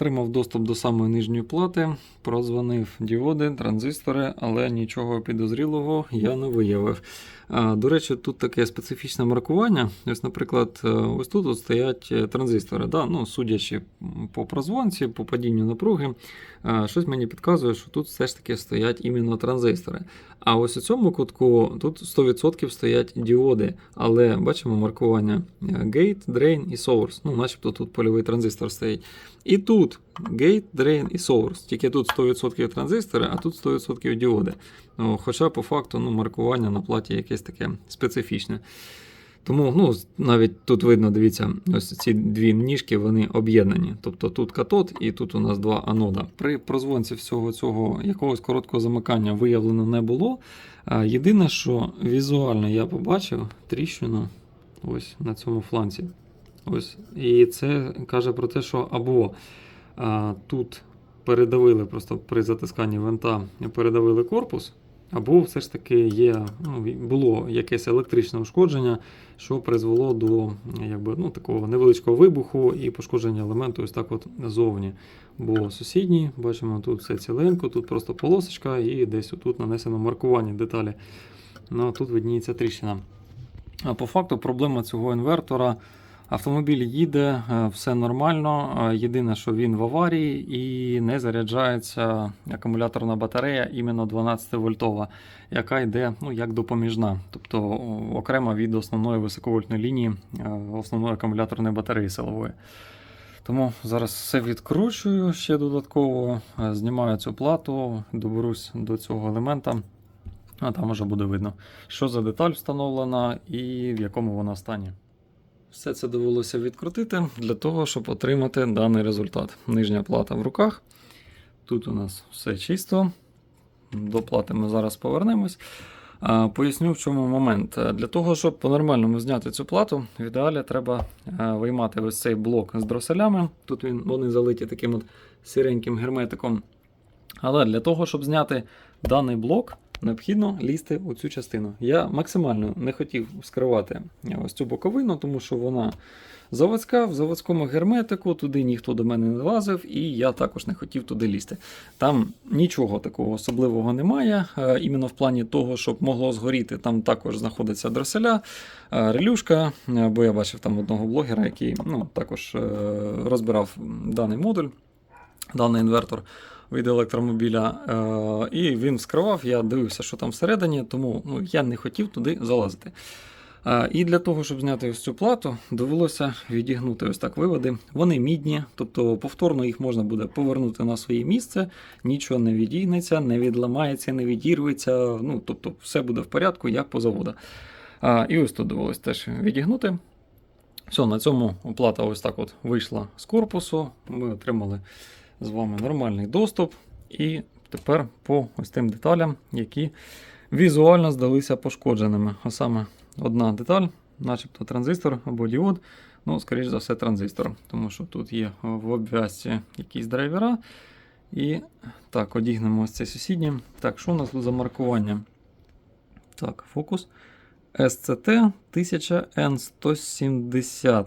Отримав доступ до самої нижньої плати, прозвонив діоди, транзистори, але нічого підозрілого я не виявив. До речі, тут таке специфічне маркування. Ось, наприклад, е, ось тут от стоять е, транзистори. Да? Ну, судячи по прозвонці, по падінню напруги, е, щось мені підказує, що тут все ж таки стоять іменно транзистори. А ось у цьому кутку тут 100% стоять діоди, але бачимо маркування Gate, Drain і Source. Ну, начебто тут польовий транзистор стоїть. І тут Gate, Drain і Source. Тільки тут 100% транзистори, а тут 100% діоди. Ну, хоча по факту ну, маркування на платі якесь таке специфічне. Тому ну, навіть тут видно, дивіться, ось ці дві ніжки вони об'єднані. Тобто тут катод і тут у нас два анода. При прозвонці всього цього якогось короткого замикання виявлено не було. Єдине, що візуально я побачив тріщину ось на цьому фланці. Ось. І це каже про те, що або а, тут передавили просто при затисканні винта, передавили корпус, або все ж таки є, ну, було якесь електричне ушкодження, що призвело до якби, ну, такого невеличкого вибуху і пошкодження елементу ось так от зовні. Бо сусідній, бачимо, тут все ціленько, тут просто полосочка і десь тут нанесено маркування деталі. Ну, а тут видніється тріщина. А по факту проблема цього інвертора. Автомобіль їде, е, все нормально. е, Єдине, що він в аварії і не заряджається акумуляторна батарея іменно 12 вольтова, яка йде ну, як допоміжна, тобто окремо від основної високовольтної лінії е, основної акумуляторної батареї силової. Тому зараз все відкручую ще додатково, знімаю цю плату, доберусь до цього елемента, а там вже буде видно, що за деталь встановлена і в якому вона стані. Все це довелося відкрутити для того, щоб отримати даний результат. Нижня плата в руках. Тут у нас все чисто. До плати ми зараз повернемось. Поясню, в чому момент. Для того, щоб по-нормальному зняти цю плату, в ідеалі треба е, виймати ось цей блок з дроселями. Тут він, вони залиті таким от сіреньким герметиком. Але для того, щоб зняти даний блок, необхідно лізти у цю частину. Я максимально не хотів скривати ось цю боковину, тому що вона заводська, в заводському герметику, туди ніхто до мене не лазив, і я також не хотів туди лізти. Там нічого такого особливого немає. е, Іменно в плані того, щоб могло згоріти, там також знаходиться дроселя, е, релюшка, е, бо я бачив там одного блогера, який ну, також е, розбирав даний модуль, даний інвертор від електромобіля. Е, і він вскривав, я дивився, що там всередині, тому ну, я не хотів туди залазити. Е, і для того, щоб зняти ось цю плату, довелося відігнути ось так виводи. Вони мідні, тобто повторно їх можна буде повернути на своє місце, нічого не відігнеться, не відламається, не відірветься. Ну, тобто все буде в порядку, як по заводу. А, і ось тут довелося теж відігнути. Все, на цьому плата ось так от вийшла з корпусу. Ми отримали з вами нормальний доступ. І тепер по ось тим деталям, які візуально здалися пошкодженими. А саме одна деталь, начебто транзистор або діод. Ну, скоріш за все, транзистор, тому що тут є в обв'язці якісь драйвера. І так, одігнемо ось це сусіднє. Так, що у нас тут за маркування? Так, фокус. SCT 1000N170.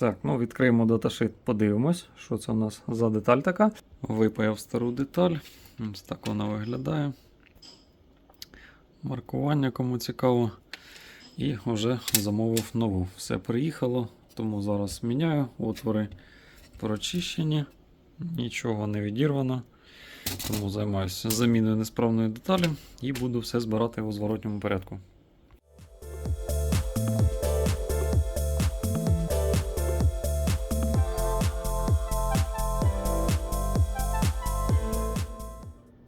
Так, ну відкриємо даташит, подивимось, що це у нас за деталь така. Випаяв стару деталь. Ось так вона виглядає. Маркування, кому цікаво. І вже замовив нову. Все приїхало, тому зараз міняю. Отвори прочищені, нічого не відірвано. Тому займаюся заміною несправної деталі і буду все збирати у зворотньому порядку.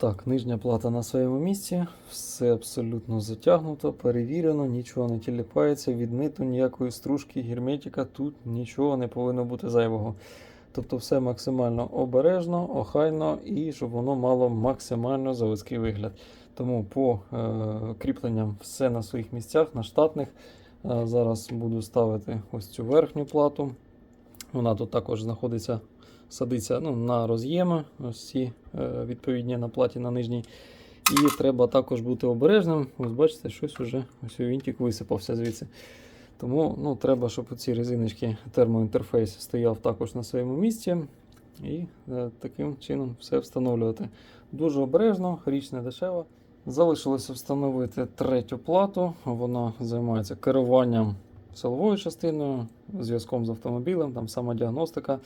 Так, нижня плата на своєму місці, все абсолютно затягнуто, перевірено, нічого не тіліпається, відмито ніякої стружки, герметика, тут нічого не повинно бути зайвого. Тобто все максимально обережно, охайно і щоб воно мало максимально заводський вигляд. Тому по е, кріпленням все на своїх місцях, на штатних. Е, зараз буду ставити ось цю верхню плату. Вона тут також знаходиться садиться ну, на роз'єми, ось ці е, відповідні на платі на нижній. І треба також бути обережним. Ось бачите, щось уже ось вінтик висипався звідси. Тому ну, треба, щоб ці резиночки, термоінтерфейс стояв також на своєму місці. і е, таким чином все встановлювати. Дуже обережно, річ не дешева. Залишилося встановити третю плату. Вона займається керуванням силовою частиною, зв'язком з автомобілем, там самодіагностика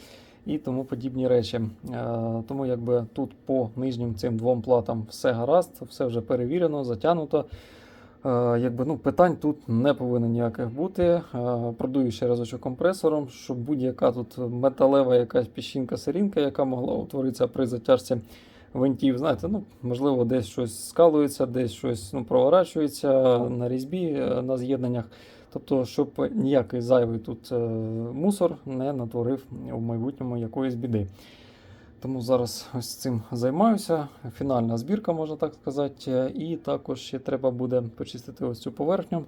і тому подібні речі. Е, Тому якби тут по нижнім цим двом платам все гаразд, все вже перевірено, затягнуто. Е, Якби, ну, питань тут не повинно ніяких бути. Е, Продую ще разочок компресором, щоб будь-яка тут металева якась піщинка сирінка, яка могла утворитися при затяжці винтів, знаєте, ну, можливо, десь щось скалується, десь щось ну, проворачується на різьбі, на з'єднаннях. Тобто, щоб ніякий зайвий тут е, мусор не натворив в майбутньому якоїсь біди. Тому зараз ось цим займаюся. Фінальна збірка, можна так сказати. Е, І також ще треба буде почистити ось цю поверхню.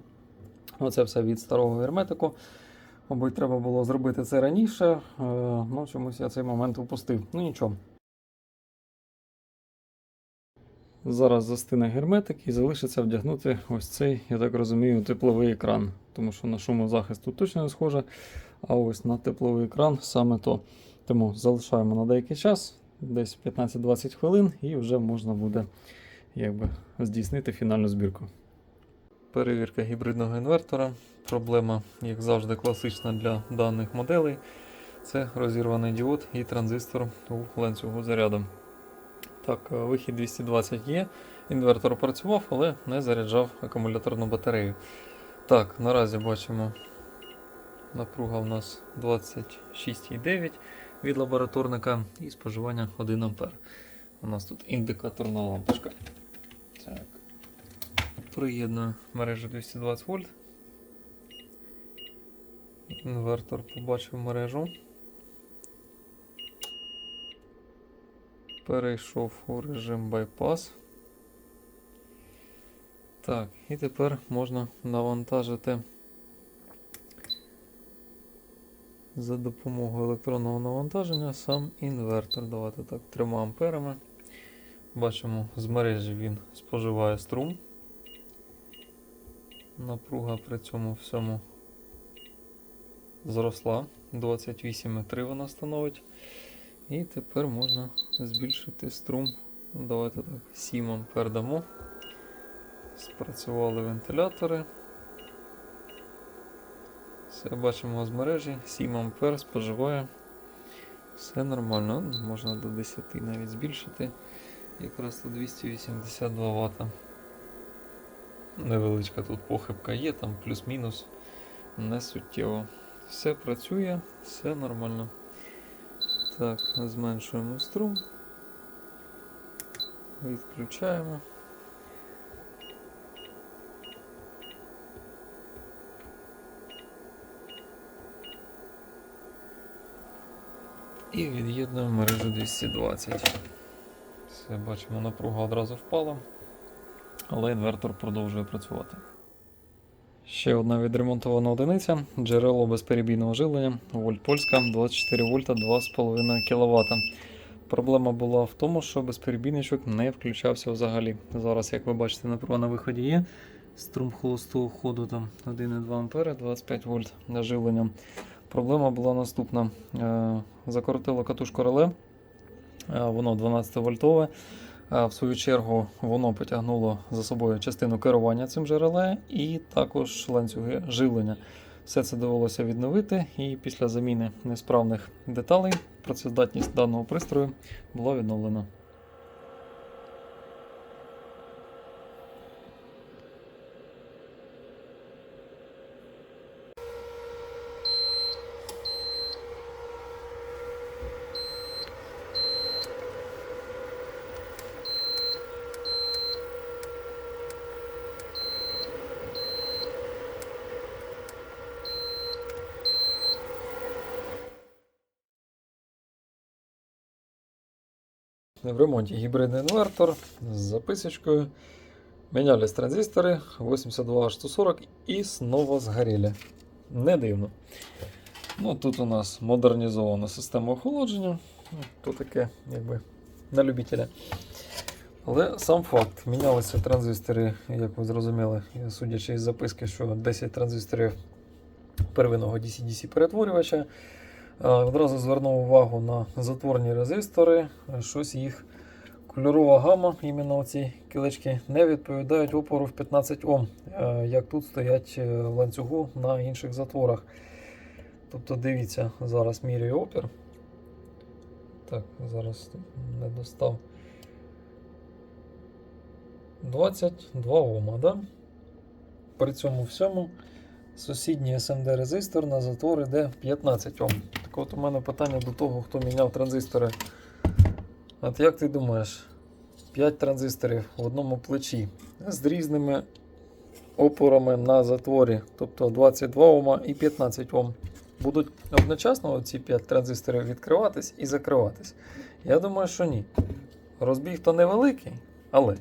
Оце все від старого герметику. Мабуть, треба було зробити це раніше. е, Ну, чомусь я цей момент упустив. Ну нічого. Зараз застине герметик і залишиться вдягнути ось цей, я так розумію, тепловий екран. Тому що на шумозахист тут точно не схоже. А ось на тепловий екран саме то. Тому залишаємо на деякий час, десь 15-20 хвилин, і вже можна буде якби, здійснити фінальну збірку. Перевірка гібридного інвертора. Проблема, як завжди, класична для даних моделей. Це розірваний діод і транзистор у ланцюгу заряду. Так, е, вихід 220 є. Інвертор працював, але не заряджав акумуляторну батарею. Так, наразі бачимо, напруга у нас 26,9 від лабораторника і споживання 1 А. У нас тут індикаторна лампочка. Так. Приєдную мережу 220 вольт. Інвертор побачив мережу. Перейшов у режим байпас. Так, і тепер можна навантажити за допомогою електронного навантаження сам інвертор. Давайте так, 3 амперами. Бачимо, з мережі він споживає струм. Напруга при цьому всьому зросла. 28,3 вона становить. І тепер можна збільшити струм. Ну, Давайте так, 7 ампер дамо. Спрацювали вентилятори. Все бачимо з мережі. 7 ампер споживає. Все нормально. Можна до 10 навіть збільшити. Якраз тут 282 Вт. Невеличка тут похибка є, там плюс-мінус. Не суттєво. Все працює, все нормально. Так, зменшуємо струм. Відключаємо. І від'єднуємо мережу 220. Все, бачимо, напруга одразу впала, але інвертор продовжує працювати. Ще одна відремонтована одиниця. Джерело безперебійного живлення. Вольт Польська 24 вольта 2,5 кВт. Проблема була в тому, що безперебійничок не включався взагалі. Зараз, як ви бачите, напруга на виході є. Струм холостого ходу там 1,2 А, 25 вольт на живлення. Проблема була наступна. Е, Закоротило катушку реле, Е, воно 12 вольтове. В свою чергу воно потягнуло за собою частину керування цим же і також ланцюги живлення. Все це довелося відновити, і після заміни несправних деталей працездатність даного пристрою була відновлена. В ремонті гібридний інвертор з записочкою. Мінялись транзистори 82H140 і знову згоріли. Не дивно. Ну, Тут у нас модернізована система охолодження. То таке, якби на любителя. Але сам факт, мінялися транзистори, як ви зрозуміли, судячи із записки, що 10 транзисторів первинного DC-DC перетворювача. Одразу звернув увагу на затворні резистори. Е, Щось їх кольорова гама, іменно ці кілечки, не відповідають опору в 15 Ом, е, як тут стоять е, ланцюгу на інших затворах. Тобто дивіться, зараз міряю опір. Так, зараз не достав. 22 Ома, да? При цьому всьому сусідній SMD резистор на затвор іде 15 Ом. Так от у мене питання до того, хто міняв транзистори. От як ти думаєш, 5 транзисторів в одному плечі з різними опорами на затворі, тобто 22 Ома і 15 Ом, будуть одночасно ці 5 транзисторів відкриватись і закриватись? Я думаю, що ні. Розбіг то невеликий, але.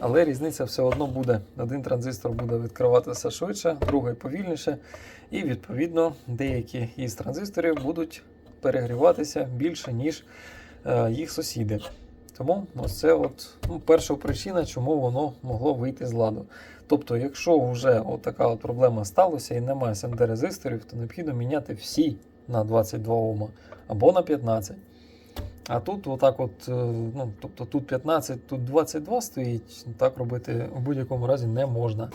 Але різниця все одно буде. Один транзистор буде відкриватися швидше, другий повільніше. І відповідно деякі із транзисторів будуть перегріватися більше, ніж е, їх сусіди. Тому ось це от, ну, перша причина, чому воно могло вийти з ладу. Тобто, якщо вже от така от проблема сталася і немає SMD резисторів, то необхідно міняти всі на 22 Ома або на 15. А тут отак от, е, ну, тобто тут 15, тут 22 стоїть, так робити в будь-якому разі не можна.